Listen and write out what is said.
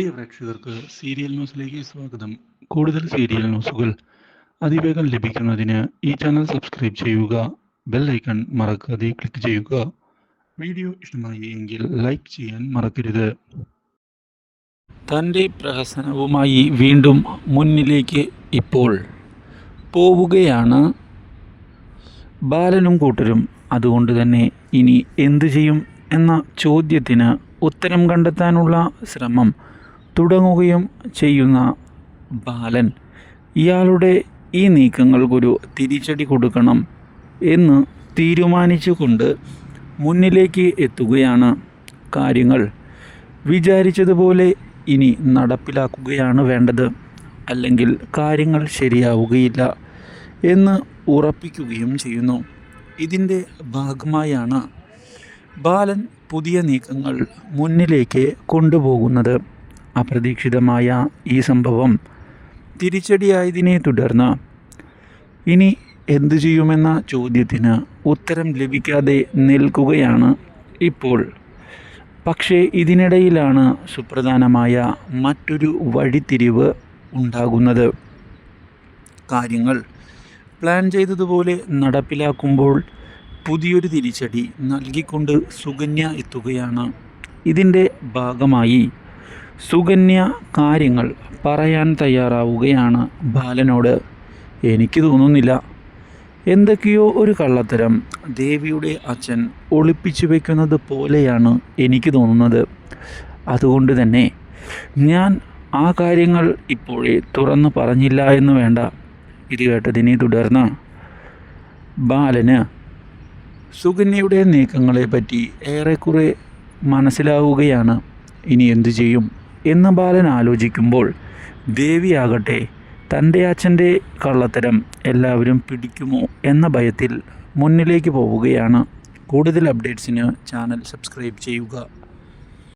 പ്രിയ പ്രേക്ഷകർക്ക് സീരിയൽ ന്യൂസിലേക്ക് സ്വാഗതം. കൂടുതൽ സീരിയൽ ന്യൂസുകൾ അതിവേഗം ലഭിക്കുന്നതിന് ഈ ചാനൽ സബ്സ്ക്രൈബ് ചെയ്യുക ബെൽ ഐക്കൺ മറക്കാതെ ക്ലിക്ക് ചെയ്യുക. വീഡിയോ ഇഷ്ടമായി എങ്കിൽ ലൈക്ക് ചെയ്യാൻ മറക്കരുത്. തന്റെ പ്രഹസനവുമായി വീണ്ടും മുന്നിലേക്ക് ഇപ്പോൾ പോവുകയാണ് ബാലനും കൂട്ടരും. അതുകൊണ്ട് തന്നെ ഇനി എന്തു ചെയ്യും എന്ന ചോദ്യത്തിന് ഉത്തരം കണ്ടെത്താനുള്ള ശ്രമം തുടങ്ങുകയും ചെയ്യുന്ന ബാലൻ ഇയാളുടെ ഈ നീക്കങ്ങൾക്കൊരു തിരിച്ചടി കൊടുക്കണം എന്ന് തീരുമാനിച്ചുകൊണ്ട് മുന്നിലേക്ക് എത്തുകയാണ് കാര്യങ്ങൾ. വിചാരിച്ചതുപോലെ ഇനി നടപ്പിലാക്കുകയാണ് വേണ്ടത്. അല്ലെങ്കിൽ കാര്യങ്ങൾ ശരിയാവുകയില്ല എന്ന് ഉറപ്പിക്കുകയും ചെയ്യുന്നു. ഇതിന്റെ ഭാഗമായാണ് ബാലൻ പുതിയ നീക്കങ്ങൾ മുന്നിലേക്ക് കൊണ്ടുപോകുന്നത്. അപ്രതീക്ഷിതമായ ഈ സംഭവം തിരിച്ചടിയായതിനെ തുടർന്ന് ഇനി എന്തു ചെയ്യുമെന്ന ചോദ്യത്തിന് ഉത്തരം ലഭിക്കാതെ നിൽക്കുകയാണ് ഇപ്പോൾ. പക്ഷേ ഇതിനിടയിലാണ് സുപ്രധാനമായ മറ്റൊരു വഴിത്തിരിവ് ഉണ്ടാകുന്നത്. കാര്യങ്ങൾ പ്ലാൻ ചെയ്തതുപോലെ നടപ്പിലാക്കുമ്പോൾ പുതിയൊരു തിരിച്ചടി നൽകിക്കൊണ്ട് സുകന്യ എത്തുകയാണ്. ഇതിന്റെ ഭാഗമായി സുകന്യ കാര്യങ്ങൾ പറയാൻ തയ്യാറാവുകയാണ് ബാലനോട്. എനിക്ക് തോന്നുന്നില്ല. എന്തൊക്കെയോ ഒരു കള്ളത്തരം ദേവിയുടെ അച്ഛൻ ഒളിപ്പിച്ചു വയ്ക്കുന്നത് പോലെയാണ് എനിക്ക് തോന്നുന്നത്. അതുകൊണ്ട് തന്നെ ഞാൻ ആ കാര്യങ്ങൾ ഇപ്പോഴേ തുറന്നു പറഞ്ഞില്ല എന്ന് വേണ്ട. ഇത് കേട്ടതിനെ തുടർന്ന് ബാലന് സുകന്യയുടെ നീക്കങ്ങളെപ്പറ്റി ഏറെക്കുറെ മനസ്സിലാവുകയാണ്. ഇനി എന്തു ചെയ്യും? എന്ന് ബാലൻ ആലോചിക്കുമ്പോൾ ദേവിയാകട്ടെ തന്റെ അച്ഛന്റെ കള്ളത്തരം എല്ലാവരും പിടിക്കുമോ എന്ന ഭയത്തിൽ മുന്നിലേക്ക് പോവുകയാണ്. കൂടുതൽ അപ്ഡേറ്റ്സിന് ചാനൽ സബ്സ്ക്രൈബ് ചെയ്യുക.